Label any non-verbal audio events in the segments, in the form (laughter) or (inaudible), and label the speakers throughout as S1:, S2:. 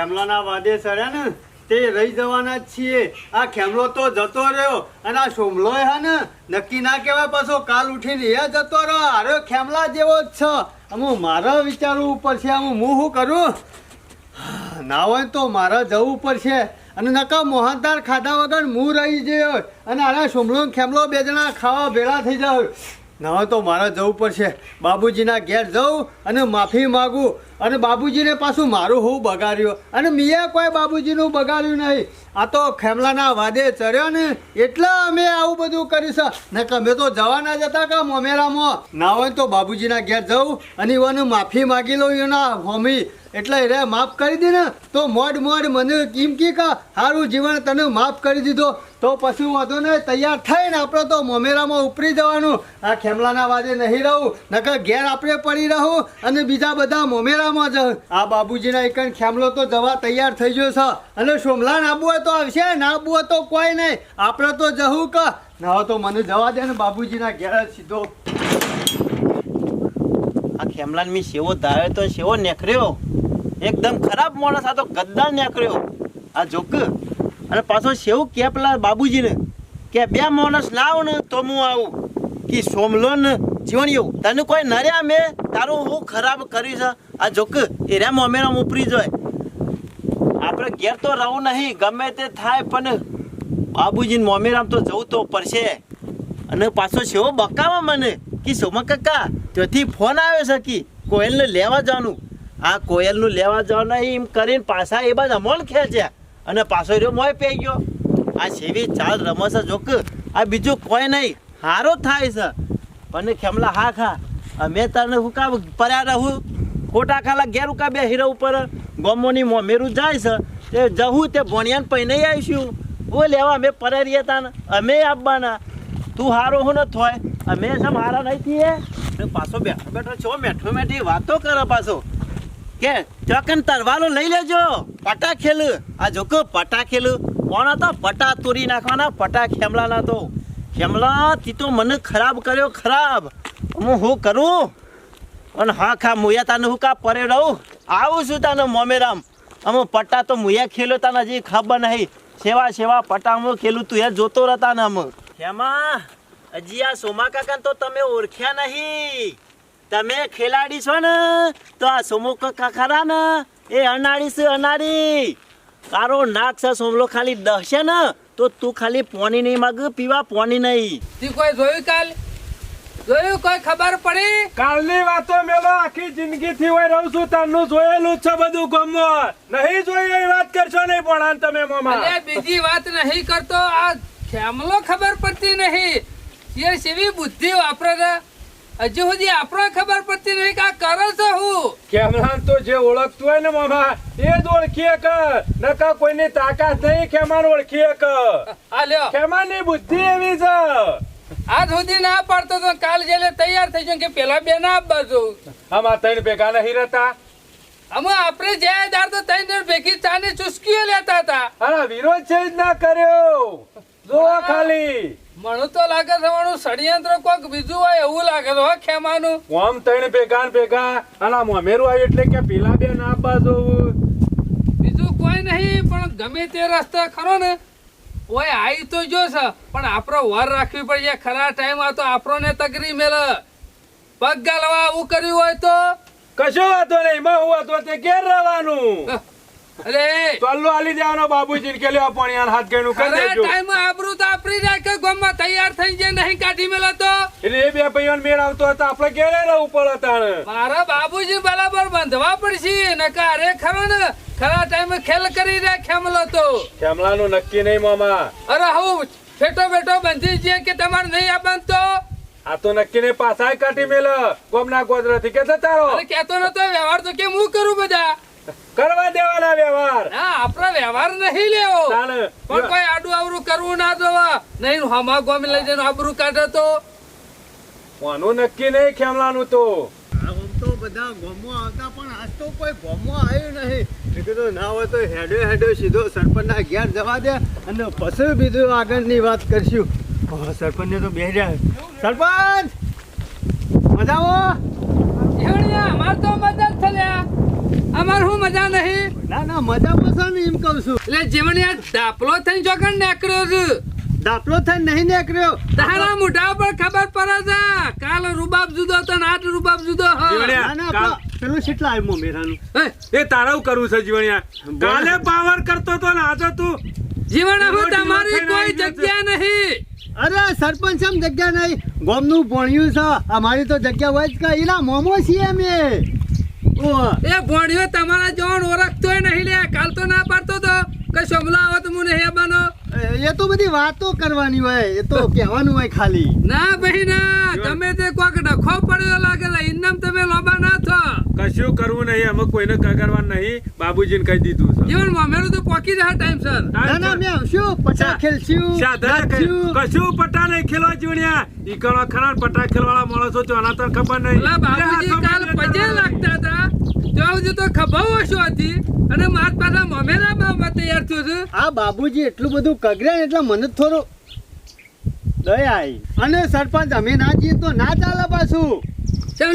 S1: ખેમલાના વાદે સર્યા ને, તે રહી જવાના છીએ. આ ખેમલો તો જતો રહ્યો અને આ સોમલો હે ને, નક્કી ના કહેવાય પાછો કાલ ઉઠીને એ જતો રહ્યો. આરે ખેમલા જેવો જ છે. અમુક મારે વિચારવું પડશે અમુક હું શું કરું? ના હોય તો મારે જવું પડશે. અને નકા મોહનદાર ખાધા વગર હું રહી ગયો. અને આના સોમલો ખેમલો બે જણા ખાવા ભેળા થઈ જાવ. ના હોય તો મારે જવું પડશે. બાબુજીના ઘેર જવું અને માફી માગું. અને બાબુજીને પાછું મારું હું બગાડ્યું. અને મીએ કોઈ બાબુજીનું બગાડ્યું નહીં. આ તો ખેમલાના વાદે ચડ્યો ને એટલે અમે આવું બધું કરીશું. ને અમે તો જવાના જ હતા કે મોમેરામાં. ના હોય તો બાબુજીના ઘેર જવું અને એવાનું માફી માગી લઉં એના હોમી. એટલે રે માફ કરી દે ને તો મોડ મોડ મને કેમ કે સારું જીવન તને માફ કરી દીધો. તો પછી વાંધો ને તૈયાર થઈને આપણે તો મોમેરામાં ઉપરી જવાનું. આ ખેમલાના વાદે નહીં રહું. નકર ઘેર આપણે પડી રહું અને બીજા બધા મોમેરામાં જ. આ બાબુજીના એક ખેમલો તો જવા તૈયાર થઈ ગયો છે. અને સોમલાન આબુ હોય તો આવશે, ના આબુ હોય તો કોઈ નહીં. આપણે તો જવું ક. ના તો મને જવા દે ને બાબુજીના ઘેર સીધો.
S2: આ ખેમલાન મી સેવો ધારે તો સેવો નેકર્યો એકદમ ખરાબ માણસ આ તો ગદ્દાર નેકર્યો આ જોક. અને પાછો સેવું કે પેલા બાબુજીને? કે બે માણસ લાવ ને તો હું આવું. કે સોમલો ને જીવણિયો તને કોઈ નર્યા મેં? તારું હું ખરાબ કર્યું છે? આ જોક એ રેમ અમેરામ ઉપરી જોય આપણે ઘેર તો રહું નહીં, ગમે તે થાય, પણ બાબુજીને મોમેરામ તો જવું તો પડશે. અને પાછો છેવો બકાવા મને, કે સોમા કાકા, ત્યાંથી ફોન આવ્યો છે કે કોયલને લેવા જવાનું. આ કોયલનું લેવા જવાનું એમ કરીને પાછા એ બાદ અમોલ ખેંચ્યા અને પાછો રહ્યો મોય પી ગયો. આ છેવી ચાલ રમશે જોક આ બીજું કોઈ નહીં, હારો થાય છે. પણ ખેમલા હા ખા, અમે તને હું કામ પર્યા રહું. ખોટા ખાલા ઘેર ઉકા બે હીરા ઉપર ગોમોની મોમેરું જાય છે. તે જવું તે ભણિયાને પહેને આવીશું ઓ લેવા, અમે પરારીએ તા ને અમે આપવાના. તું હારો હું ન થોય અમે સમ હારા નહીં થઈએ પાછો બેઠો બેઠો છો મેઠો મેઠી વાતો કરે પાછો. કે ચકન તરવાલો લઈ લેજો. પટા ખેલ. આ જોકો પટા ખેલ. કોણ હતો? પટા તોરી નાખવાના, પટા ખેમલાના તો. ખેમલા તી તો મને ખરાબ કર્યો, ખરાબ. હું શું કરું? અને હા, ખા, મુયા તાને હું કા પરે રહું? આવું છું તાને મોમેરામ. અમુ પટ્ટા તો મુયા ખેલો તાના હજી ખબર નહીં. સેવા સેવા પટ્ટામાં ખેલું તું, એ જોતો રહેતા ને અમે. હેમાં, હજી આ સોમા કાકા તો તમે ઓળખ્યા નહીં. તમે ખેલાડી છો ને, તો આ સોમો કાકા ને, એ અનાડી છે અનાડી. તારો નાક છે, સોમલો ખાલી દહશે ને, તો તું ખાલી પોની નહીં માગ, પીવા પોની નહીં.
S3: તી કોઈ જોયું કાલ? જોયું? કોઈ ખબર પડી?
S4: કાલની વાતો મેલો આખી જિંદગી થી હોય રહું છું તારનું જોયેલું છે બધું ગમો નહીં જોઈએ એ વાત કરશો નહીં પણ તમે મોમાં.
S3: અરે બીજી વાત નહીં કરતો આ ખેમલો ખબર પડતી નહીં. એ સેવી બુદ્ધિ વાપરે છે હજુ સુધી આપણો ખબર પડતી નહીં કે આ કરે છે હું.
S4: કેમરાન તો જે ઓળખતું હોય ને મોમાં એ જ ઓળખીએ કે નકા કોઈની તાકાત નહીં ખેમાન ઓળખીએ કે
S3: આ લ્યો.
S4: ખેમાની બુદ્ધિ એવી છે.
S3: આજ સુધી ના પાડતો તો કાલ જેલે તૈયાર થઈ જાય કે પેલા બે ના આપવા જોઉં
S4: આમાં ત્રણ ભેગા નહીં રહેતા?
S3: અમે આપણે જ્યાં દાર તો ત્રણ ભેગી ચાની ચુસ્કીઓ લેતા હતા.
S4: હા વિરોધ છે જ ના કર્યો. જો ખાલી.
S3: મને તો લાગે છે મારું ષડયંત્ર કોક બીજું હોય એવું લાગે છે હો ખેમાનું.
S4: ઓમ ત્રણ ભેગા ને ભેગા અને આ મોમેરું આવ્યું એટલે કે પેલા બે ના આપવા જોવું.
S3: બીજું કોઈ નહીં પણ ગમે તે રસ્તા ખરો ને ઓય આઈ તો જો છે પણ આપણો વર રાખવી પડશે ખરા ટાઈમ તો આપણને તકરી મેલ. પગ ગાલવા આવું કર્યું હોય તો?
S4: કશો વાતો નહીં માં હું હતો તે ઘેર રહેવાનું.
S3: અરે.
S4: ચાલો આલી દેવાનો બાબુજી કે લ્યો પાણી હાથ ગણું કરી દેજો.
S3: ટાઈમ આબરૂ તો આપણી રાખે ગોમમાં તૈયાર થઈ જાય નહીં કાઢી મેલો તો?
S4: એટલે એ બે ભાઈઓને મેળ આવતો હતો આપણે ઘેરે રહેવું પડે તાણે.
S3: મારા બાબુજી બરાબર બંધવા પડશે નકા અરે ખરો ને. ખરા ટાઈમે ખેલ કરી રે ખેમલો તો.
S4: કેમલાનું નક્કી નહીં મામા.
S3: અરે હું ફેટો બેટો બંધી છે કે તમારે નહીં આ તો
S4: આ તો નક્કી નહીં પાછા કાઢી મેલ. ગોમના ગોદરાથી કે તારો
S3: અરે કેતો નતો વ્યવહાર તો કેમ હું કરું બધા?
S4: કરવા દેવાના વ્યવહાર.
S3: ના આપણો વ્યવહાર નહીં લેવો. પણ કોઈ આડું આવરું કરવું ના જોવા. નહીં હમા ગોમ લઈ જઈને આબરૂ કાઢે તો.
S4: કોનું નક્કી નહીં ખેમલાનું તો.
S1: આમ તો બધા ગોમો આવતા પણ આજ તો કોઈ ગોમો આવ્યું નહીં. કીધું ના હોય તો હેડો હેડો સીધો સરપંચના ઘેર જવા દે અને પછી બીજું આગળની વાત કરશું. સરપંચને તો બે સરપંચ મજામાં?
S3: અમાર તો મદદ થયા અમાર શું મજા નહીં?
S1: ના ના મજામાં છે એમ કહું છું.
S3: એટલે જીવણી આ ધાપલો થઈને નીકળ્યો છું?
S1: દાખલો થઈ નહીં નીકળ્યો.
S3: તારા મોઢા પર ખબર પડે છે કાલ રૂબાબ જુદો તો આઠ આજ રૂબાબ જુદો હ.
S1: પેલો- કેટલા આવ્યું મેરાનું?
S5: એ તારું કરવું છે જીવણિયા. કાલે પાવર કરતો તો ને આજે તું
S3: જીવણ તમારી કોઈ જગ્યા નહીં.
S1: અરે સરપંચ આમ જગ્યા નહીં. ગોમનું ભણ્યું છે. અમારી તો જગ્યા હોય જ કે એના મોમો છીએ અમે.
S3: એ ભણ્યો તમારા જોણ ઓળખતો નહીં લે કાલ તો ના પાડતો તો. કે સોમલા આવત હું નહીં આવવાનો
S1: એ તો બધી વાતો કરવાની હોય એ તો કહેવાનું હોય ખાલી.
S3: ના ભાઈ ના. ગમે તે કોક ડખો પડ્યો લાગે લે તમે લોબા ના થો.
S5: કશું કરવું નહીં અમે કોઈને કગરવાનું નહીં બાબુજીને કહી દીધું છે.
S3: જીવન મામેરું તો પોકી જાય ટાઈમ સર
S1: ના ના મે શું પટા ખેલશું સાધા
S5: કશું પટ્ટા નહીં ખેલવા જીવણિયા ઈ કણો ખરા ને પટ્ટા ખેલવાળા માણસો તો આના તને ખબર નહીં.
S3: બાબુજી કાલ પજે લાગતા હતા. તો હતી અને માર પાછા મમેરા માં તૈયાર થયો છું.
S1: આ બાબુજી એટલું બધું કગર્યા ને એટલે મને થોડું દયા આવી અને સરપંચ અમે ના જઈએ તો ના ચાલે પાછું.
S3: કેમ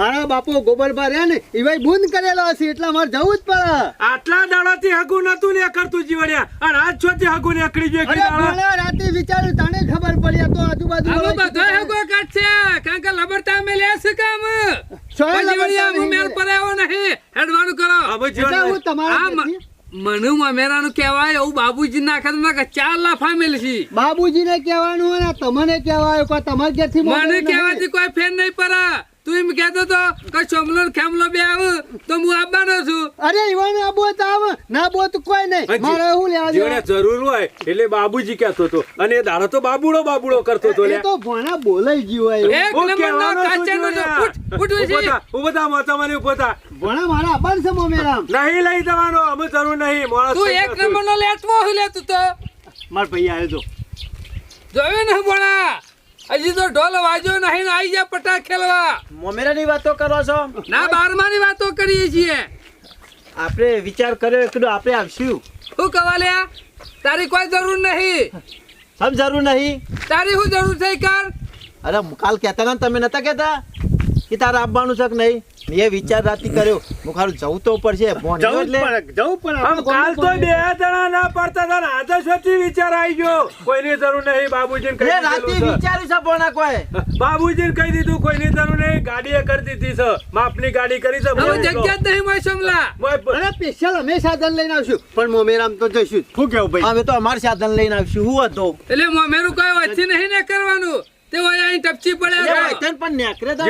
S1: મારા બાપો ગોબરભા રહ્યા ને એવાય બુંદ કરેલો હશે એટલે મારે જવું જ પડે.
S5: આટલા દાડાથી હગું નતું ને કરતું જીવડ્યા. અને આજ છોથી હગું ને અકડી ગયો
S1: રાતે વિચાર્યું તને ખબર પડી આ તો આજુબાજુ
S3: બધો હેગો કાઢ છે કારણ કે લબડતા અમે લે છે કામ. પર મનુ મમેરાનું કહેવાય એવું બાબુજી ના ખાતે ચાર લાફા મેલ છે
S1: બાબુજીને કહેવાનું ને તમને કહેવાય તમારે તમારા ઘરથી
S3: મને કહેવાથી કોઈ ફેર નહીં પડે. તું એમ કહેતો તો કે સોમલો ખેમલો બે આવ તો હું આવવાનો છું
S1: અરે ઈવન આ બોત આવ ના બોત કોઈ નહીં મારે હું લેવા દેવા?
S5: જરૂર હોય એટલે બાબુજી કહેતો તો અને એ દાડો તો બાબુડો બાબુડો કરતો
S1: તો
S5: લે
S1: તો ભણા બોલાઈ ગયો હોય
S3: એક
S5: નંબર છું
S3: કાચેનો છે.
S5: ઊભો
S3: વેચી.
S5: થા, ઊભો થા, મને ઊભો થા.
S1: મારા અબાર છે મોમેરામ
S5: નહીં લઈ જવાનો અમે જરૂર નહીં માણસ
S3: તું એક. નંબરનો લેટવો હોય લે તું તો
S1: માર ભાઈ આવ્યો જો
S3: જોયું ને ભણા હજી તો ઢોલ વાજ્યો નહીં આવી જાય જા પટા ખેલવા.
S2: મોમેરાની વાતો કરો છો?
S3: ના બારમાની વાતો કરીએ છીએ.
S2: આપણે વિચાર કર્યો એકડો આપણે આવશું.
S3: શું કવા લ્યા? તારી કોઈ જરૂર નહીં.
S2: સમ જરૂર નહીં?
S3: તારી શું જરૂર છે કર
S2: અરે કાલ કહેતા ને તમે નતા કહેતા? કે તારે આવવાનું છે કે નહીં? મેં એ વિચાર રાતી કર્યો. હું ખાલી જવું તો પડશે
S1: જવું પડે
S5: આમ કાલ તો બે જણા ના પડતા હતા આજે શોથી વિચાર આવી ગયો. કોઈની જરૂર નહીં બાબુજીને કહી
S2: એ
S5: છે.
S2: વિચાર્યું છે ભણા કોઈ.
S5: બાબુજીને કહી દીધું કોઈની જરૂર નહીં ગાડીએ કરી દીધી છે. માપની ગાડી કરી છે
S3: હવે જગ્યા જ નહીં મોય સમલા
S1: અરે સ્પેશિયલ અમે સાધન લઈને આવશું. પણ મોમેરામ તો જઈશું. શું કેવું ભાઈ?
S2: અમે તો અમારું સાધન લઈને આવશું હું હતો.
S3: એટલે મોમેરું કઈ વચ્ચે નહીં ને કરવાનું? તે હોય અહીં ટપચી
S2: એ
S3: પડ્યા
S2: પણ નેકરે તો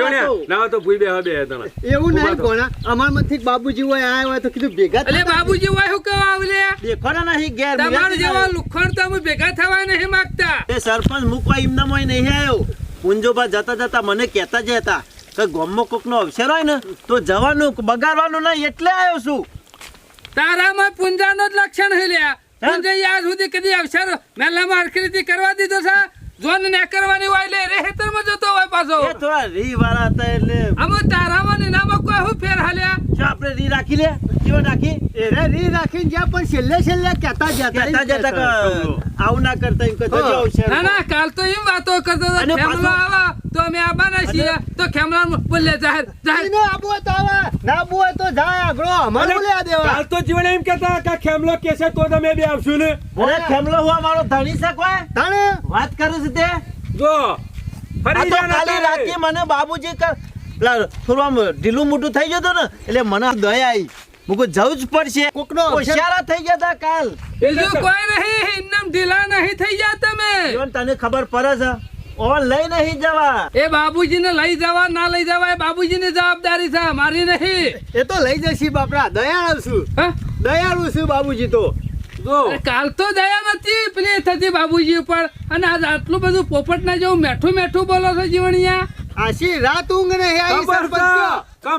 S5: ના તો ભૂઈ બે બે જણા.
S1: એવું નહીં
S5: થો.
S1: ભોણા અમારમાંથી બાબુજી હોય આયા હોય તો કીધું ભેગા
S3: એટલે બાબુજી હોય. શું કહેવા આવલે?
S2: દેખો ને નહીં ઘેર
S3: તમારા જેવા લુખણ તો અમે ભેગા થવા નહીં માંગતા.
S2: એ સરપંચ મૂકવા એમના મોય નહીં આવ્યો. પુંજોબા જતા જતા મને કહેતા જ હતા કે ગામમાં કોકનો અવસર હોય ને તો જવાનું બગાડવાનું નહીં એટલે આવ્યો છું.
S3: તારામાં પુંજાનો જ લક્ષણ હે લ્યા. પુંજાઈ આજ સુધી કદી અવસર મેલા હરખી કરવા દીધો છે? જોન ને કરવાની હોય લે રે હેતરમાં જતો હોય પાછો.
S2: એ થોડા રી વાળા હતા એટલે
S3: અમે તારામાં ને નામાં કોઈ હું ફેર હાલ્યા.
S2: આપણે રી રાખી લે? કેવો રાખી
S1: એ રી રાખીને જ્યાં પણ છેલ્લે છેલ્લે કહેતા જતા
S2: કહેતા જતા આવું ના કરતા એમ કે જજો
S1: હા.
S3: ના ના કાલ તો એમ વાતો કરતો હતો ખેમલો આવા તો અમે આવવાના છીએ તો ખેમલા બોલે જાહેર જાહેર.
S1: એને આબુ તો આવે ના આબુ તો જાય આગળ અમારે
S5: અને
S1: દેવા.
S5: કાલ તો જીવણ એમ કહેતા કે ખેમલો કેસે તો તમે બે આવશું ને.
S2: અરે ખેમલો હું મારો ધણી છે કોઈ?
S1: તાણે
S2: વાત કરું છું તે?
S5: જો ફરી જાના
S2: કાલે રાતે મને બાબુજી કર પેલા થોડું આમ ઢીલું મોટું થઈ જતું ને એટલે મને દયા આવી કહું જવું જ પડશે.
S1: કોકનો
S2: હોશિયારા થઈ ગયા તા કાલ.
S3: બીજું કોઈ નહીં ઇન્નામ ઢીલા નહીં થઈ ગયા તમે.
S2: તને ખબર પડે છે? ઓન લઈ નહીં જવા.
S3: એ બાબુજીને લઈ જવા ના લઈ જવા એ બાબુજીની જવાબદારી છે મારી નહીં.
S1: એ તો લઈ જશી બાપરા દયાળુ છું.
S3: હા?
S1: દયાળુ છું બાબુજી તો.
S3: કાલ તો દયા નથી પેલી થતી બાબુજી ઉપર. અને આજ આટલું બધું પોપટના જેવું મેઠું મેઠું બોલો છો જીવણિયા?
S1: આશી રાત ઊંઘ નહીં આવી
S5: કે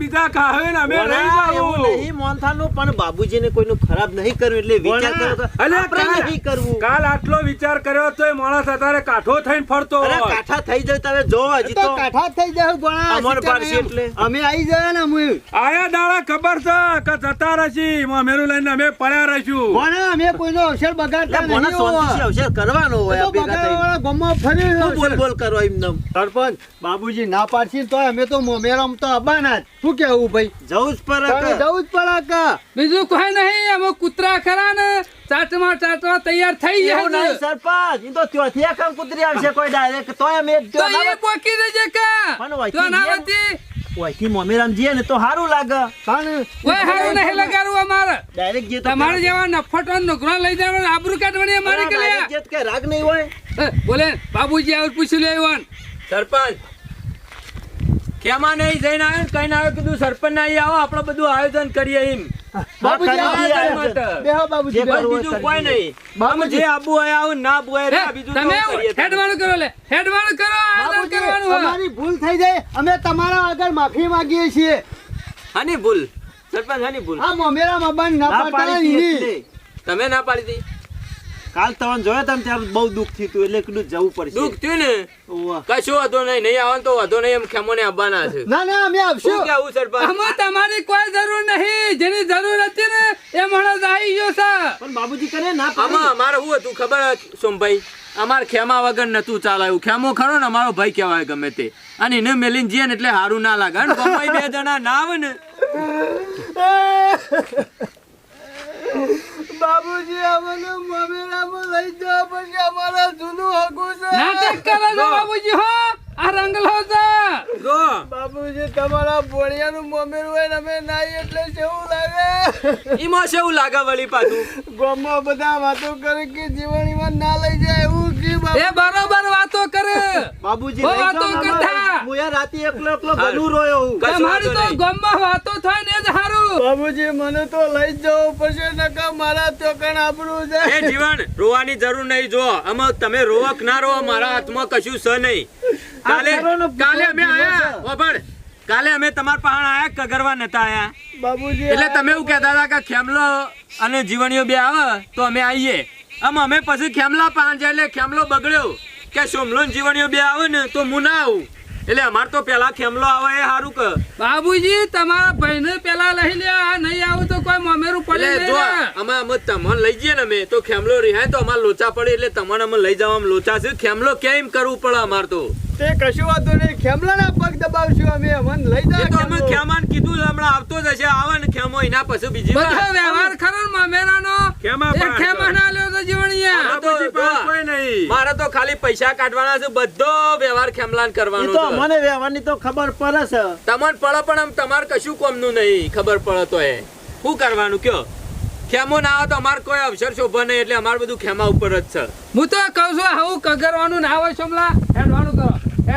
S5: બીજા ખાવે ને અમે રહી જાવું.
S2: નહીં મોહનથાળનું, પણ બાબુજીને કોઈનું ખરાબ નહીં કરવું એટલે વિચાર
S1: વડા.
S5: અલે
S2: આપણે નહીં કરવું
S5: કાલ આટલો વિચાર કર્યો તો માણસ અત્યારે કાઠો થઈને ફરતો
S2: અરે કાઠા થઈ જાય તમે જો હજી
S1: તો
S2: તો
S1: કાઠા થઈ જાય ગોળા
S2: અમર
S1: સિત્તેર
S2: એટલે.
S1: અમે આવી જાય ને અમે
S5: આયા દાડા ખબર છે કે જતા રહીશી મામેરું લઈને અમે પડ્યા રહીશું
S1: ગોળા અમે કોઈનો અવસર બગાડતા નહીં
S2: શાંતિથી
S1: હોવા.
S2: અવસર કરવાનો હોય
S1: એ
S2: આ
S1: તો
S2: ભેગા થઈને.
S1: બગાડવાવાળા ગામમાં ફરી
S2: બોલ બોલ કરો એમને
S1: સરપંચ બાબુજી ના પાડશી તો અમે તો મોમેરામ તો જ. શું કેવું ભાઈ?
S2: જવું જ પડે
S1: જવું જ પડે કે?
S3: બીજું કોઈ નહીં અમે કૂતરા ખરા ને ચાટમાં ચાટવા તૈયાર થઈ ગયા
S2: નહીં, સરપંચ ઈ તો ત્યોથી આખા કૂતરી આવશે કોઈ direct. તોય અમે એક
S3: તો એ પોકી દેજે કા?
S2: પણ વહીથી
S3: તો ના
S2: જેમ-
S3: હોતી
S2: ઓયથી મોમેરામ ને તો સારું લાગે.
S3: નહીં લગાડવું અમારે.
S2: ડાયરેક્ટ જે
S3: તમારે જેવા નફટો નુકરો લઈ જવાનું આબરૂ કાઢવાની અમારી કે
S2: રાગ નહીં હોય.
S3: બોલે બાબુજી આવું પૂછી લે
S4: સરપંચ કેમાં નહીં જઈને આવ્યો ને કઈ ના આવ્યો કીધું સરપંચ ના આવો આપડે બધું આયોજન કરીએ એમ.
S3: તમે
S4: કરીએ તારે.
S3: હેડવાળું કરો લે. હેડવાળું કરો આયોજન
S1: બાબુજી
S3: કરવાનું હોય.
S1: અમારી ભૂલ થઈ જાય. અમે તમારા આગળ માફી માંગીએ છીએ.
S4: હાની ભૂલ. સરપંચ હાની ભૂલ.
S1: આ મોમેરામાં બંધ ના
S2: ના
S1: પડતા
S2: પાડી કાલ તમને જોયા તમે ત્યારે બહુ દુઃખ થયું હતું એટલે કીધું જવું પડશે.
S4: દુઃખ થયું ને. કશું વાંધો નહીં નહીં આવવાનું તો વાંધો નહીં એમ ખેમો ને આવવાના છે.
S1: ના ના અમે
S4: શું
S1: આવશું
S4: કેવું સરપંચ?
S3: અમે તમારી કોઈ જરૂર નહીં જેની જરૂર હતી ને એ માણસ આવી ગયો છે.
S2: પણ બાબુજી કરે ના
S4: આમાં અમારે શું હતું ખબર સોમભાઈ? અમારે ખેમા વગર નતું ચાલાયું. ખેમો ખરો ને અમારો ભાઈ કહેવાય ગમે તે. અને એને મેલીને જઈએ ને એટલે સારું ના લાગે. અને બે જણા ના. આવે ને (laughs) (laughs)
S1: બાબુજી અમને મમેરામાં લઈ જવા પછી અમારા જૂનું હગું છે.
S3: નાટક કરે છે બાબુજી હો આ રંગલો છે.
S4: જો.
S1: બાબુજી તમારા ભોળિયાનું મમેરું હોય અમે નાઈ એટલે કેવું લાગે.
S4: ઈમાં કેવું લાગે વળી પાછું?
S1: ગામમાં બધા વાતો કરે કે જીવણીમાં ના લઈ જાય એવું કે બાબુ.
S3: એ બરોબર વાતો કરે.
S2: બાબુજી
S3: વાતો કરતા.
S2: હું યાર રાતે એકલો એકલો બનુ રોયો હું.
S3: તમારી તો ગમમાં વાતો થાય ને જ હારું.
S1: બાબુજી મને તો લઈ જવું પડશે નકા મારા ચોકણ છે.
S4: એ જીવન રોવાની જરૂર નહીં. જો અમે તમે રોવો કે ના રોવો મારા હાથમાં કશું છે નહીં. કાલે કાલે અમે આયા.
S2: છે.
S4: કાલે અમે તમારા પાસે આયા કગરવા નતા આયા?
S1: બાબુજી
S4: એટલે તમે એવું કહેતા હતા કે ખેમલો અને જીવણીઓ બે આવે તો અમે આવીએ આમ અમે પછી ખેમલા જાય એટલે ખેમલો બગડ્યો. કે સોમલો જીવણીઓ બે આવે ને તો હું ના આવું. એટલે અમાર તો પેલા ખેમલો આવે એ સારું કે.
S3: બાબુજી તમારા ભાઈને પેલા લઈ લે આ નહીં આવું તો કોઈ મમેરું પડે
S4: જો અમે અમે તમને લઈ જઈએ ને અમે તો ખેમલો રિહાય તો અમાર લોચા પડે એટલે તમને અમે લઈ જવા લોચા છે. ખેમલો કેમ કરવું પડે અમાર તો?
S1: તે કશું વાંધો નહીં. ખેમલાના પગ દબાવશું અમે. અમને લઈ
S4: એ તો અમે ખેમાન કીધું હમણાં આવતો જ હશે. આવે ને ખેમો એના પછી બીજી વાર.
S3: બધો વ્યવહાર ખરો મમેરાનો?
S4: ખેમા પાસે.
S3: ખેમા ના લ્યો તો જીવણીયા
S4: મારે કોઈ નહીં. મારે તો ખાલી પૈસા કાઢવાના છે. બધો વ્યવહાર ખેમલાન કરવાનો
S2: તો મને વ્યવહારની તો ખબર પડે છે.
S4: તમને પડે પણ આમ તમારે કશું કોમનું નહીં. ખબર પડે તો એ. શું કરવાનું? કયો? ખેમો ના આવે તો અમારે કોઈ અવસર શોભા નહીં. એટલે અમારે બધું ખેમા ઉપર જ છે.
S3: હું તો કહું છું આવું કગરવાનું ના હોય સોમલા હેડવાનું કરો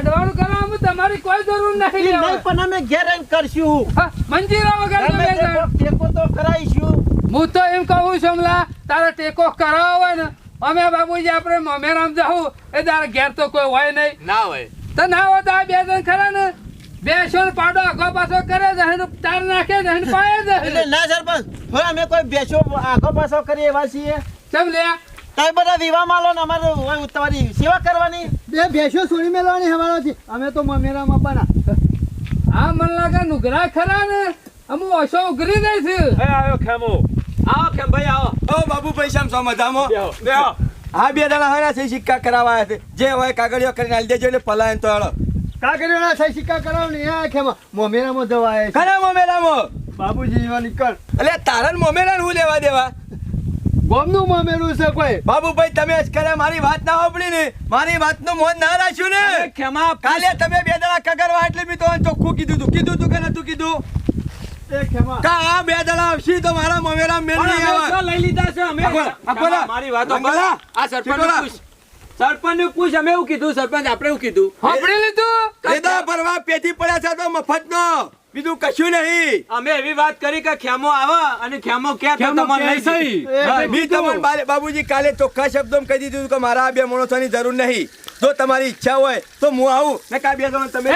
S3: હેડવાનું કરો આમ તમારી કોઈ જરૂર નહીં
S2: નહીં પણ અમે ઘેર આવીને કરશું
S3: મંજીરા વગર
S2: અમે ટેકો- તો કરાઈશું
S3: હું તો એમ કહું સોમલા તારે ટેકો કરાવો હોય ને અમે બાબુજી આપણે મમેરામ જાઉં એ તારે ઘેર તો કોઈ હોય નહીં.
S4: ના હોય.
S3: તો ના હોય તો આ બે જણ ખરા ને બે ને પાડો આગો પાછો કરે છે એને તાર નાખે છે એને પાયે
S2: એટલે
S3: છે
S2: ના સરપંચ હવે અમે કોઈ બેસો આગો પાછો કરીએ એવા છીએ.
S3: ચમ લે
S2: તમે બધા વિવાહ ને અમારે હોય તમારી સેવા કરવાની.
S1: બે ભેંસો છોડી મેળવાની છે. અમે તો મોમેરામાં બના
S3: આ મન લાગે નુગરા ખરા ને? અમુ ઓછો ઉઘરી જાય છે.
S4: આવ્યો ખેમો. આવો ખેમ ભાઈ આવો.
S6: ઓ બાબુ પૈસા સો મજામાં?
S4: બેહો, બેહો.
S6: હા બે દાડા હોય છે સિક્કા કરાવવા છે. જે હોય કાગળિયો કરીને આલી દેજો એટલે પલાયન તો હેડો
S1: ના થઈ સિક્કા કરાવો ને. આ ખેમા મોમેરામાં જવા આવ્યા
S6: ખરા મોમેરામાં?
S1: બાબુજી એવા નીકળ.
S6: એટલે તારા મોમેરા હું લેવા દેવા?
S1: ગોમનું મોમેરું છે કોઈ?
S6: બાબુભાઈ તમે જ મારી વાત ના સાંભળી ને? મારી વાતનું મોન ના રાખ્યું ને?
S4: ખેમા
S6: કાલે તમે બે દાડા કગરવા એટલે મેં તો ચોખ્ખું કીધું તું. કીધું તું કે નતું કીધું? કા આ બે દાડા આવશે તો મારા મોમેરા મેળ નહીં
S4: લઈ લીધા છે? અમે મારી વાતો આ સરપંચ પૂછ સરપંચ ને પૂછ. અમે એવું કીધું સરપંચ આપણે એવું કીધું.
S3: સાંભળી લીધું
S6: ભરવા પેટી પડ્યા છે તો મફત નો બીજું કશું નહીં.
S4: અમે એવી વાત કરી કે ખેમો આવે અને ખેમો કે તમને
S6: બાબુજી કાલે ચોખ્ખા શબ્દો કહી દીધું કે મારા આ બે માણસોની જરૂર નહીં. જો તમારી ઈચ્છા હોય તો હું આવું. ને કા બે જણ તમે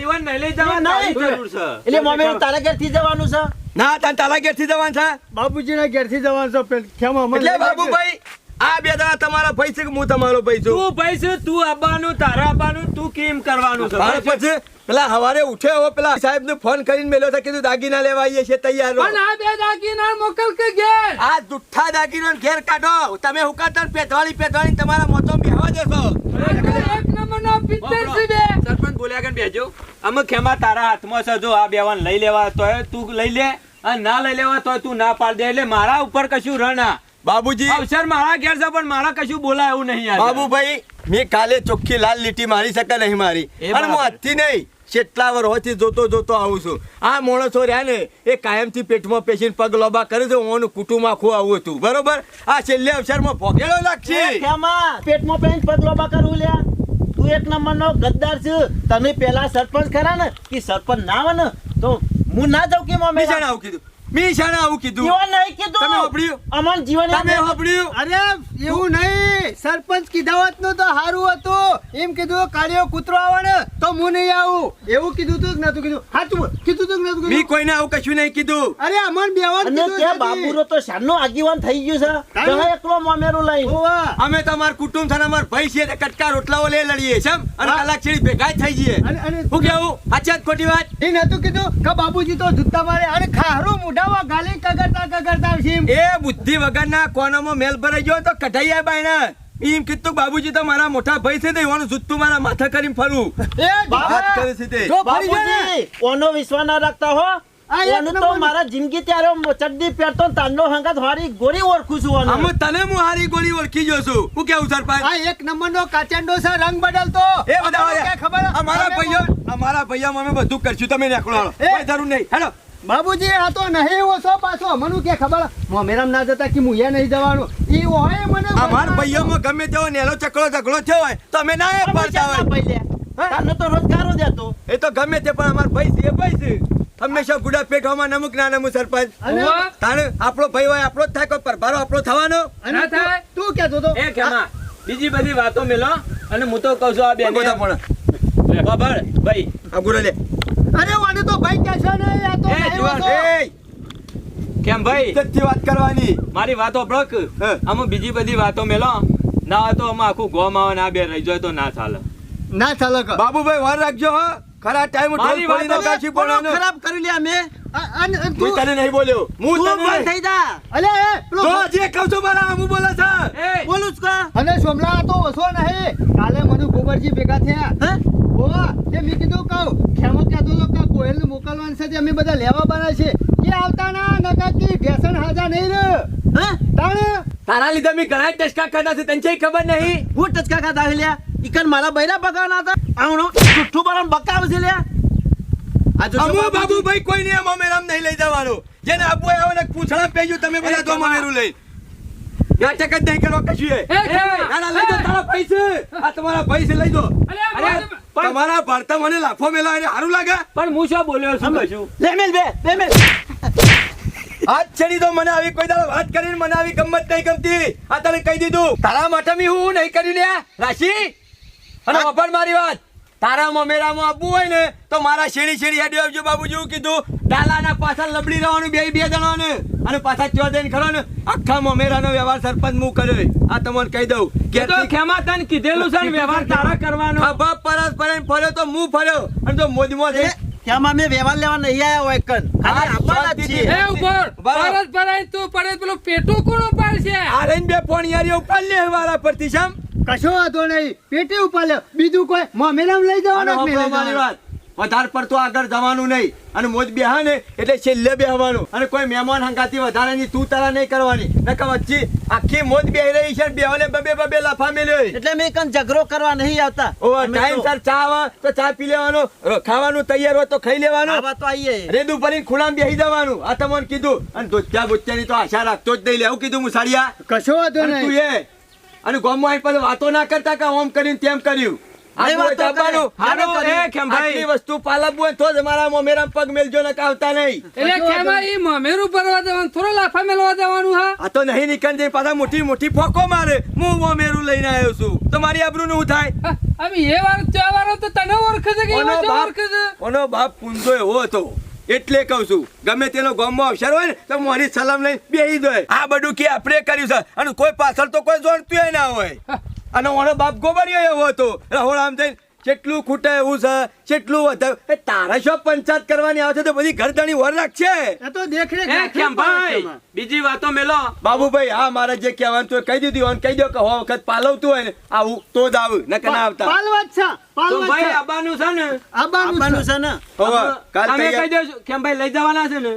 S4: ઈવન નહીં લઈ જવા
S2: નહીં.
S4: જરૂર છે.
S2: એટલે મમ્મી તારા ઘેરથી જવાનું છે?
S6: ના તાન તારા ઘેરથી જવાનું છે?
S1: બાબુજીના ઘેરથી જવાનું છે ખેમા
S6: એટલે બાબુભાઈ આ બે દાડા તમારા પૈસે કે હું તમારો પૈસો?
S4: તું ભાઈ તું આવવાનું તારા આવવાનું તું કેમ કરવાનું છે?
S6: પછી? પેલા હવારે ઉઠ્યો હવે પેલા સાહેબ ને ફોન કરીને મેલ્યો હતા કીધું દાગીના લેવા આવીએ છે તૈયાર
S3: પણ આ બે દાગીના મોકલ કે ઘેર?
S6: આ જુઠ્ઠા દાગીનો ઘેર કાઢો. તમે હુકાતા પેટવાળી પેટવાળી તમારા મોતો બેહવા દેશો?
S3: એક નંબર નો પિત્તર છે બે
S4: સરપંચ બોલ્યા કે બેજો. અમે ખેમા તારા હાથમાં છે જો આ બેવાન લઈ લેવા તોય તું લઈ લે અને ના લઈ લેવા તોય તું ના પાડ દે. એટલે મારા ઉપર કશું રણા
S6: બાબુજી.
S4: અવસર મારા ઘેર છે પણ મારા કશું બોલાય એવું નહીં બાબુ
S6: બાબુભાઈ મેં કાલે ચોખ્ખી લાલ લીટી મારી શકે નહીં મારી. અને હું આજથી નહીં કેટલા વર્ષોથી જોતો જોતો આવું છું. આ માણસો રહ્યા ને એ કાયમથી પેટમાં પેશીને પગ લોબા કરે છે હું કુટુંબ આખું આવું હતું. બરોબર? આ છેલ્લે અવસરમાં ભોગેલો લાગશે.
S2: પેટમાં પેન પગ લોબા કરવું લ્યા. તું એક નંબરનો ગદ્દાર છે. તમે પેલા સરપંચ ખરા ને? કે સરપંચ ના આવે ને તો હું ના જાઉં કે અમે
S6: જણાવું આવું મીશાને આવું કીધું?
S2: એવું નહીં કીધું.
S6: તમે સાંભળ્યું?
S2: અમન જીવન
S6: તમે સાંભળ્યું
S1: અરે એવું નહીં. સરપંચ કીધા હોતનું તો સારું હતું. એમ કીધું કાળિયો કૂતરો આવે ને તો હું નહીં આવું. એવું કીધું તું નતું કીધું. હાચું કીધું તું કે નતું
S6: મી
S1: કીધું
S6: કોઈને આવું કશું નહીં કીધું.
S1: અરે અમન બેવાન
S2: અને
S1: છે
S2: બાબુરો તો શાનનો આગેવાન થઈ ગયું છે? જરા એકલો મોમેરું લઈ.
S6: અમે તમાર કુટુંબ છે ને અમાર ભાઈ છે કટકા રોટલાઓ લે લડીએ છે અને. કલાક છેડી ભેગા થઈ જઈએ. હું કેવું? સાચી વાત ખોટી વાત?
S1: એ નતું કીધું કે બાબુજી તો જૂતા મારે. અને ખારું મુઢામાં ગાલી કગરતા કગરતા આવશે
S6: એ બુદ્ધિ વગરના કોનામાં મેલ ભરાઈ ગયો તો કઢાઈ આ બાયના એમ કીધું બાબુજી તો મારા મોટા ભાઈ છે તે એવાનું જુત્તું મારા માથા કરીને ફરું.
S1: એ
S6: વાત કરે છે તે.
S1: જો ફરી જાય ને.
S2: બાપુજી ઓનો વિશ્વાસ ના રાખતા હો. ઓનું તો મારા જિંદગી ત્યારે ચડ્ડી પહેરતો ને હંગાત વાળી ગોરી ઓળખું છું ઓને.
S6: તને હું હારી ગોળી ઓળખી ગયો છું. હું કેવું સરપંચ
S1: આ એક નંબરનો કાચંડો છે રંગ બદલતો.
S6: એ બધા
S1: ખબર?
S6: અમારા ભાઈઓ અમારા ભાઈઓ અમે બધું કરશું. તમે નીકળો
S1: એ.
S6: જરૂર નહીં. હેલો.
S1: બાબુજી આ તો નહીં ઓછો પાછો? મને કે ખબર મોમેરામ ના જતા કે મુયા નહીં જવાનું. એ હોય મને
S6: અમાર ભાઈઓમાં ગમે તેવો નેલો ચકડો ઝઘડો થયો હોય તો અમે ના પાડતા હોય.
S2: ભાઈ લ્યા? તો રોજગારો દેતો.
S6: એ તો ગમે તે પણ અમાર ભાઈ છે ભાઈ છે. હંમેશા ગુડા પેટવામાં નમુક ના નમુ સરપંચ? તારે આપણો ભાઈ હોય આપણો જ થાય કોઈ પરભારો આપણો થવાનો?
S3: ના થાય.
S1: તું- તું કહેતો તો.
S4: એ ખેમા બીજી બધી વાતો મેલો અને હું તો કહું છું આ બે
S6: બધા પણ
S4: ખબર ભાઈ.
S6: આ ગુડા લે.
S1: અરે વાને તો ભાઈ કે છે ને? આ તો
S4: એ જુવાન,
S6: એ!
S4: કેમ ભાઈ?
S6: ઇજ્જતથી વાત કરવાની.
S4: મારી વાતો બ્લોક
S6: હે.
S4: બીજી બધી વાતો મેલો. ના હોય તો આમાં આખું ગોમ આવે ના બે રહી જાય તો ના ચાલે.
S1: ના ચાલે
S6: બાબુભાઈ વાર રાખજો હો. ખરા ટાઈમ
S4: મારી
S6: ઢોલ કાચી
S2: કોનો ખરાબ કરી લ્યા મેં.
S1: અને તું
S6: તને નહીં બોલ્યો. હું
S2: તું
S6: તને
S2: બંધ થઈ જા.
S1: અલે પેલો
S6: તો જે કહું છું મારા આમું બોલે છે.
S2: બોલું છું
S1: અને સોમલા તો ઓછો નહીં. કાલે મને ગોબરજી ભેગા થયા.
S2: હે?
S1: ઓવા તે મેં કીધું કહું ખેમો કહેતો હતો કે કોયલને મોકલવાનું છે અમે બધા લેવા બના છે. કે આવતા ના? નકા કે ભેસણ હાજા નહીં રે.
S2: હા?
S1: તાણે?
S6: તારા લીધે મેં ઘણા ટચકા ખાધા છે તને ખબર નહીં?
S2: હું ટચકા ખાધા છે લ્યા. મારા બૈરા બગાવના હતા. આવણો બારણ બકાવ છે લ્યા. આ જો
S6: અમુ
S2: બાબુજી-
S6: બાબુભાઈ કોઈ નહીં મમેરામ નહીં લઈ જવાનું. જેને આપવું આવે ને પૂછડા પેજો તમે બધા તો મમેરું લઈ. નાટક જ નહીં કરવા કશું એ. ના ના લઈ દો તારા પૈસે. આ તમારા પૈસે લઈ દો
S3: અરે
S6: તમારા ભરતા મને લાફો મેલા એટલે સારું લાગે.
S4: પણ હું શું બોલ્યો છું કશું?
S2: લે મેલ બે બે મેલ.
S6: હાથ છેડી દો મને આવી કોઈ દાડો વાત કરીને મને આવી ગમત નહીં ગમતી. આ તને કહી દીધું. તારા માટે મી હું નહીં કરી લે રાશી અને વફાણ મારી વાત. તારા મમેરામાં આપવું હોય ને તો મારા શેરી શેરી હેડી આવજો બાબુ જેવું કીધું ડાલાના પાછળ લબડી રહેવાનું બે બે જણાને. અને પાછા ચો દઈને ખરો ને આખા મમેરાનો વ્યવહાર સરપંચ હું કર્યો આ તમને કહી દઉં.
S4: કે તો ખેમા તને કીધેલું છે ને વ્યવહાર તારા કરવાનો.
S6: ખભા પરસ પરસ ફર્યો તો હું ફર્યો અને તો મોજમાં જઈ
S2: ત્યાંમાં મેં વ્યવહાર લેવા નહીં આયા હોય કન ખાલી
S6: હા,
S2: આપવાના છીએ.
S3: એ ઉપર
S6: બરાબર.
S3: પરત તું પડે પેલું પેટું કોણ ઉપાડશે?
S6: આ રહીને બે પોણિયારીઓ ઉપર લેવાળા પરથી શામ.
S1: કશો વાંધો નહીં. પેટી ઉપર લે. બીજું કોઈ મોમેરામ લઈ જવાનો?
S6: મારી વાત. વધારે પડતો આગળ જવાનું નહીં. અને મોજ બેહા ને એટલે છેલ્લે બેહવાનું. અને કોઈ મહેમાન હંગાથી વધારાની તું તારા નહીં કરવાની. નકર વચ્ચે આખી મોજ બેહી રહી છે બેહોને બબે બબે લાફા મેલ્યો
S2: એટલે મેં કન ઝઘડો કરવા નહીં આવતા.
S6: ઓ ટાઈમ સર ચા આવે તો ચા પી લેવાનો. ખાવાનું તૈયાર હોય તો ખાઈ લેવાનું.
S2: આવા તો આઈએ.
S6: રેદુ ભરીને ખુલામ બેહી જવાનું. આ તમને કીધું. અને ધોત્યા બોત્યાની તો આશા રાખતો જ નહીં લે. એવું કીધું મુસાડિયા
S1: કશો વાંધો
S6: નહીં તું એ. અને ગામમાં આવીને વાતો ના કરતા કે ઓમ કરીને તેમ કર્યું. આટલું વસ્તુ હોય તો જ પગ મેલજો ને નહીં.
S3: એટલે ખેમા ઈ મમેરું ભરવા દેવાનું? થોડો લાફા મેળવા દેવાનું હા?
S6: આ તો નહીં નીકળી પાછા મોટી મોટી ફોકો મારે. હું મોમેરું લઈને આવ્યો છું. તો મારી આબરૂનું થાય?
S3: હા, એ વાર ત્યાં વાળો તો તને ઓળખે છે કે
S6: ઓનો
S3: એવો જો
S6: બાપ
S3: ઓળખે છે?
S6: ઓનો બાપ પૂંજો એવો હતો. એટલે કહું છું ગમે તેનો ગામમાં અવસર હોય ને તો મોરી સલામ લઈને બેહી દોય આ બધું કે આપણે કર્યું છે અને કોઈ પાછળ તો કોઈ જોડતું ના હોય. અને ઓનો બાપ ગોબરિયો એવો હતો. રાહુલ આમ થઈને કેટલું ખૂટે એવું છે કેટલું વધારે. એ તારા શો પંચાયત કરવાની આવશે છે તો બધી ઘરધણી વર રાખશે.
S1: તો દેખરેખ
S4: કેમ ભાઈ? બીજી વાતો મેલો.
S6: બાબુભાઈ હા મારે જે કહેવાનું તો કહી દીધું અને કહી દો કે હો વખત પાલવતું હોય ને આવું તો જ આવું નકર ના આવતા.
S1: પાલવા છે
S4: તો ભાઈ
S1: છે.
S4: આબાનું છે ને?
S1: આવવાનું
S2: આપવાનું
S1: છે
S2: ને?
S6: હવે કાલ
S4: કહી દઈશું કેમ ભાઈ લઈ જવાના છે ને?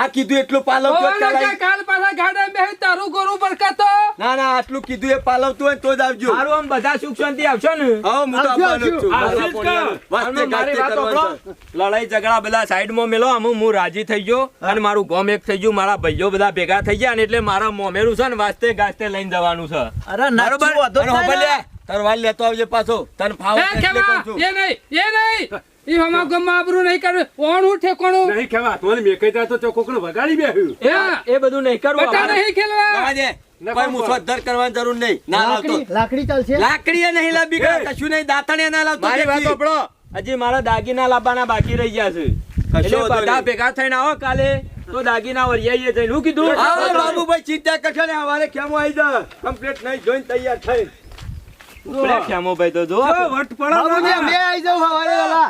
S6: આ કીધું એટલું પાલવતું કાલ
S3: પાછા ગાડા બેહી તારું ગોરું પડકાતો
S6: ના ના આટલું કીધું એ પાલવતું હોય તો જ આવજો.
S4: આમ બધા સુખ શાંતિ આવશો ને?
S6: હા હું તો છું.
S4: લડાઈ ઝઘડા બધા સાઈડમાં મેલો. આમ હું રાજી થઈ ગયો અને મારું ગોમ એક થઈ ગયું. મારા ભાઈઓ બધા ભેગા થઈ ગયા એટલે મારા મોમેરું છે ને વાસ્તે ગાસ્તે લઈને જવાનું છે.
S2: અરે
S6: બરોબર. તારો વાલ લેતો આવજે પાછો. તને ફાવે.
S3: એ નહીં એ નહીં. ઈ હમા ગમમાં આબરૂ નહીં કાઢ્યું ઓણું ઠેકોણું?
S5: નહીં ખેવા તમને મેં કહી દીધા તો ચોખ્ખું વગાડી બેહ્યું.
S3: એ
S4: એ બધું નહીં કરવું
S3: બટા નહીં ખેલવા.
S6: જવા દે. કોઈ મુસદ્દર કરવાની જરૂર નહીં. ના લાવતો.
S1: લાકડી લાકડી ચાલશે?
S6: લાકડીએ નહીં લાવવી કશું નહીં દાંતણીએ ના લાવતો
S4: મારી વાત સાંભળો. હજી મારા દાગીના લાવવાના બાકી રહી ગયા છે. બધા ભેગા થઈને આવો કાલે તો દાગીના વરિયાઈએ જઈને હું કીધું?
S6: હા બાબુભાઈ ચિંતા કરશો ને હવારે કેમ આવી જા. કમ્પ્લીટ નહીં જોઈને તૈયાર થઈ
S4: ખેમો ભાઈ તો જો.
S5: વટ પડો
S1: બાબુજી આવી જાઉં સવારે વહેલા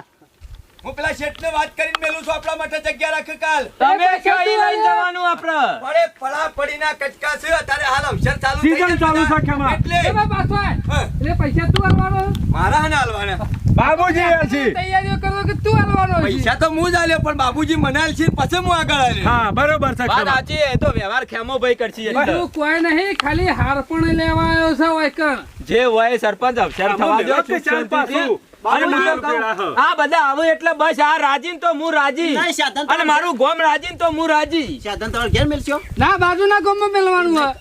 S6: હું પેલા શેઠને વાત કરીને મેલું છું આપણા માટે જગ્યા રાખ કાલ.
S4: તમે કઈ લઈ જવાનું આપણે?
S6: અરે પડા પડીના કટકા છે અત્યારે હાલ અવસર ચાલુ થઈ
S5: Season ચાલુ છે ખેમા.
S6: એટલે
S3: એ પાછો એટલે પૈસા તું આલવાનો?
S6: મારા હને હાલવાના
S5: બાબુજી છે
S3: તૈયારીઓ કરો કે તું આલવાનો
S6: પૈસા તો હું જ આલ્યો પણ બાબુજી મને છે પછી હું આગળ આલ્યો.
S5: હા બરોબર છે
S4: વાત. સાચી એ તો વ્યવહાર ખેમો ભાઈ કરશે એટલે.
S3: કોઈ નહીં ખાલી હાર પણ લેવા આવ્યો છે વૈકણ
S4: જે હોય સરપંચ અવસર થવા દો આ બધા આવે એટલે બસ આ રાજી તો હું રાજી. અને મારું ગોમ રાજી તો હું રાજી.
S2: સાધન તમારે ઘેર મેલશો?
S3: ના બાજુના ગામમાં મેલવાનું
S2: ખબર.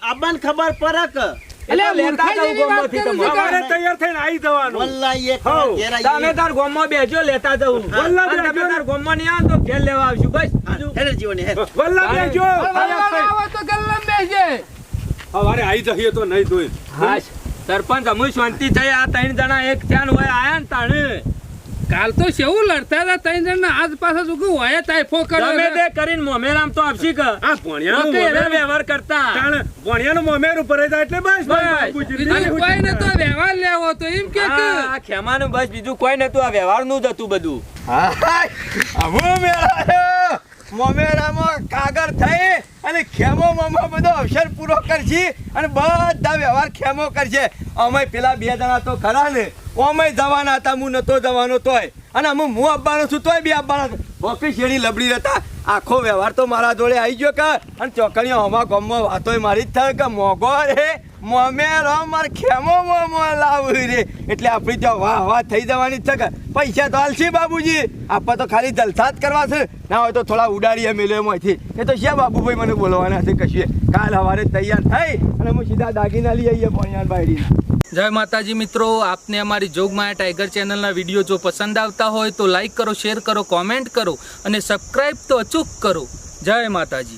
S5: સવારે જઈએ તો નહીં જોઈ
S4: હા સરપંચ અમુ શાંતિ થઈ આ ત્રણ જણા એક ધ્યાન હોય આયા ને તાણે.
S3: કાલ તો શેવું લડતા હતા ત્રણ જણા આજ પાછા શું કહું? હોય તાઇફો કર્યો
S4: ગમે તે કરીને મોમેરામ તો આપશી કે.
S5: આ ભણિયાનું
S4: ઓકે, વ્યવહાર કરતા.
S5: તાણે ભણિયાનું મોમેર ઉપર જાય એટલે બસ
S3: બીજું કોઈ
S5: ને
S3: નતો વ્યવહાર લેવો તો એમ કે.
S4: આ ખેમાનું બસ બીજું કોઈ નતું આ વ્યવહારનું જ હતું બધું.
S6: હું મેળાયો મોમેરામાં કાગર થઈ અને ખેમો મમો બધો અવસર પૂરો કરશે અને બધા વ્યવહાર ખેમો કરશે. અમે પેલા બે જણા તો ખરા ને. અમે જવાના હતા, હું નતો જવાનો તોય. અને અમે હું આપવાનો છું તોય બે આપવાના ઓફિસ શેરી લબડી રહેતા. આખો વ્યવહાર તો મારા જોડે આવી ગયો કે. અને ચોકડીઓ હમા ગામમાં વાતોય મારી જ થાય કે મોગો રે. મોમેરો માર ખેમો મોમો લાવું રે. એટલે આપણી તો વાહ વાહ થઈ જવાની છે પૈસા તો હાલશે બાબુજી આપવા તો ખાલી જલસા જ કરવા છે. ના હોય તો થોડા ઉડાડીએ મેલે એમાંથી. એ તો શ્યા બાબુભાઈ મને બોલવાના છે કશું. કાલ સવારે તૈયાર થઈ અને હું સીધા દાગીના લઈ આવીએ પોણિયાન બાયડીના.
S3: જય માતાજી મિત્રો, આપને અમારી જોગમાયા ટાઈગર ચેનલના વીડિયો જો પસંદ આવતા હોય તો લાઈક કરો, શેર કરો, કોમેન્ટ કરો અને સબસ્ક્રાઈબ તો અચૂક કરો. જય માતાજી.